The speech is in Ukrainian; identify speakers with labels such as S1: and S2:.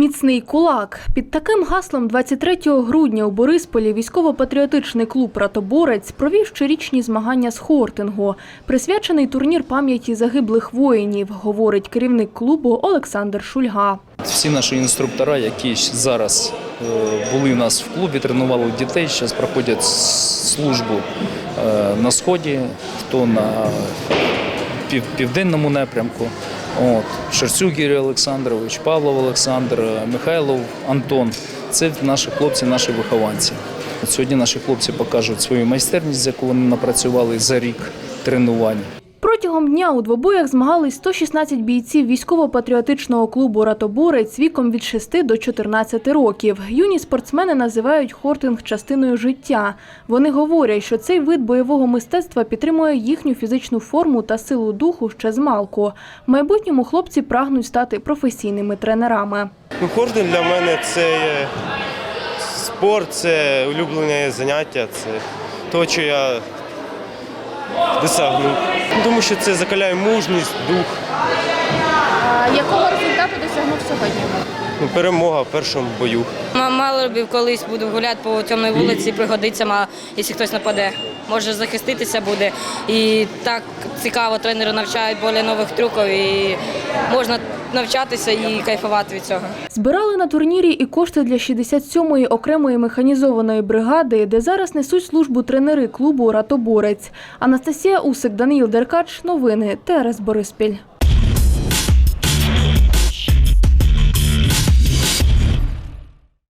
S1: Міцний кулак під таким гаслом 23 грудня у Борисполі військово-патріотичний клуб Ратоборець провів щорічні змагання з хортингу. Присвячений турнір пам'яті загиблих воїнів, говорить керівник клубу Олександр Шульга.
S2: Всі наші інструктора, які зараз е, були у нас в клубі, тренували дітей, зараз проходять службу е, на сході, хто на пів- південному напрямку. От. Шерцюк Юрій Олександрович, Павлов Олександр, Михайлов Антон. Це наші хлопці, наші вихованці. Сьогодні наші хлопці покажуть свою майстерність, яку вони напрацювали за рік тренувань.
S1: Протягом дня у двобоях змагались 116 бійців військово-патріотичного клубу Ратоборець віком від 6 до 14 років. Юні спортсмени називають хортинг частиною життя. Вони говорять, що цей вид бойового мистецтва підтримує їхню фізичну форму та силу духу ще з малку. В майбутньому хлопці прагнуть стати професійними тренерами.
S3: Ну, Хординг для мене це спорт, це улюблене заняття, це те, що я досягнув. Тому що це закаляє мужність, дух,
S4: Якого результату досягнув сьогодні?
S3: ну, перемога в першому бою.
S5: Мало б колись буду гуляти по темній вулиці, пригодиться, ма- якщо хтось нападе. Може захиститися буде. І так цікаво, тренери навчають більше нових трюків і можна навчатися і кайфувати від цього.
S1: Збирали на турнірі і кошти для 67-ї окремої механізованої бригади, де зараз несуть службу тренери клубу Ратоборець. Анастасія Усик, Даниїл Деркач. Новини ТРС Бориспіль.